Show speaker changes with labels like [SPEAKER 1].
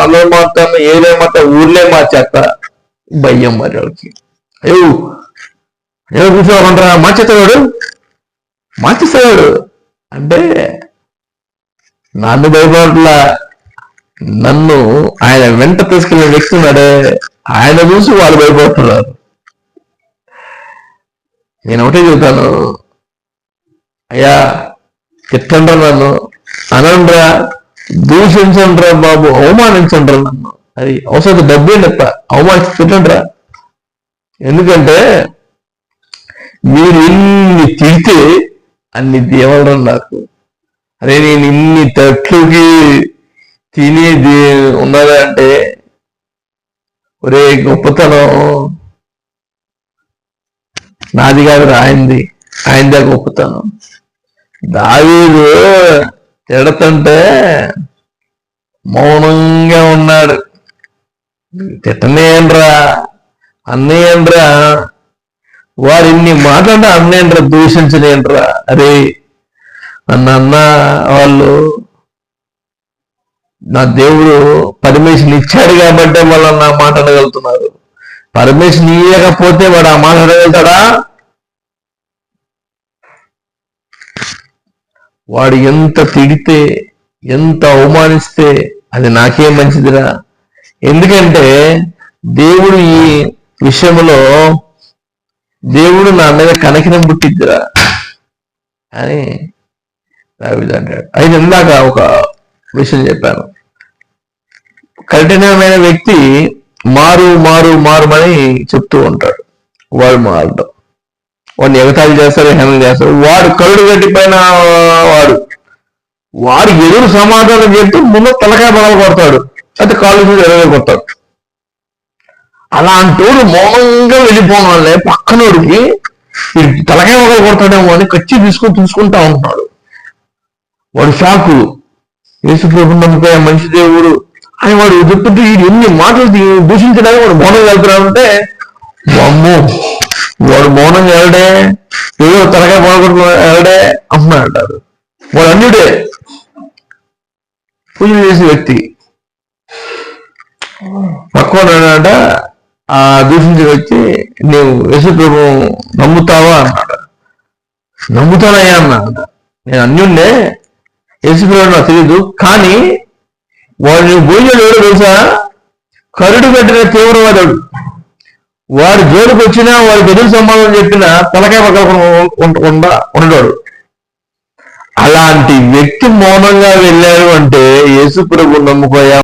[SPEAKER 1] అల్లం మారుతాను ఏలే ఊర్లే మార్చేస్తా. భయం మరి వాళ్ళకి. అయ్యో ఎవరు కూర్చోవాలంటారా మార్చేస్తాడు. మార్చేస్తాడు. అంటే నన్ను భయపడట్లా. నన్ను ఆయన వెంట తీసుకెళ్ళిన వ్యక్తి ఉన్నాడే ఆయన చూసి వాళ్ళు భయపడుతున్నారు. నేను ఒకటే చెబుతాను. అయ్యా తిట్టండ్రా నన్ను. అనండ్రా దూషించండ్రా బాబు అవమానించండ్రా నన్ను. అది అవసరం డబ్బే తప్ప అవమానించి తిట్టండ్రా ఎందుకంటే మీరు ఇన్ని తిడితే అన్ని దేవలరా నాకు. అరే నేను ఇన్ని తట్లుకి తినేది ఉన్నదా అంటే ఒరే గొప్పతనం. నాది కాదు ఆయనది. ఆయనదే గొప్పతనం. దావీదు తిడతంటే మౌనంగా ఉన్నాడు. తిట్టనేనరా అన్నయ్యనరా వారు ఇన్ని మాట్లాడే అన్నయ్యనరా దూషించలేనరా అరే నన్ను అన్న వాళ్ళు నా దేవుడు పర్మిషన్ ఇచ్చాడు కాబట్టి వాళ్ళు నా మాట్లాడగలుగుతున్నారు పర్మిషన్ ఇవ్వకపోతే వాడు ఆ మాట్లాడగలుగుతాడా వాడు ఎంత తిడితే ఎంత అవమానిస్తే అది నాకే మంచిదిరా. ఎందుకంటే దేవుడు ఈ విషయంలో దేవుడు నా మీద కనకినం పుట్టిద్దిరా. అని దావీదు అంటాడు. అయితే ఇందాక ఒక విషయం చెప్పాను. కఠినమైన వ్యక్తి మారు మారు మారుమని చెప్తూ ఉంటాడు. వాడు మారడం. వాడిని ఎగతాళి చేస్తారు హ్యాండిల్ చేస్తారు. వాడు కరుడు గట్టిపోయిన వాడు. వాడు ఎదురు సమాధానం చెప్తే ముందు తలకాయ పగల కొడతాడు. అయితే కాళ్ళు మీద ఎరగ కొడతాడు. అలాంటోడు మౌనంగా వెళ్ళిపోవాలి పక్కనోడికి తలకాయ పగల కొడతాడేమో అని కచ్చి తీసుకొని చూసుకుంటా ఉంటున్నాడు వాడు షాకు యేసు నమ్ముకోయా మంచి దేవుడు అని వాడు చెప్తుంటే ఎన్ని మాటలు దూషించడానికి వాడు మౌనం వెళ్తున్నాడంటే అమ్మో వాడు మౌనం ఎవడే ఏదో తలకాయ బాగుంటున్నా ఎవడే అమ్మ అంటారు వాడు అన్యుడే పూజ చేసే వ్యక్తి పక్కన ఆ దూషించే వ్యక్తి నీవు యేసు ప్రభు నమ్ముతావా అన్నాడు నమ్ముతానయ్యా అన్నాడు నేను అన్యుండే యేసుప్రభు నాకు తెలియదు కానీ వాడిని భోజనం ఎవరు తెలుసా కరుడు కట్టిన తీవ్రవాదుడు వాడు జోలికి వచ్చినా వాడికి ఎదురు సంబంధం చెప్పినా తలకాయ పక్కకుండా ఉండడు అలాంటి వ్యక్తి మౌనంగా వెళ్ళాడు అంటే యేసు ప్రభు నమ్ముకోయా?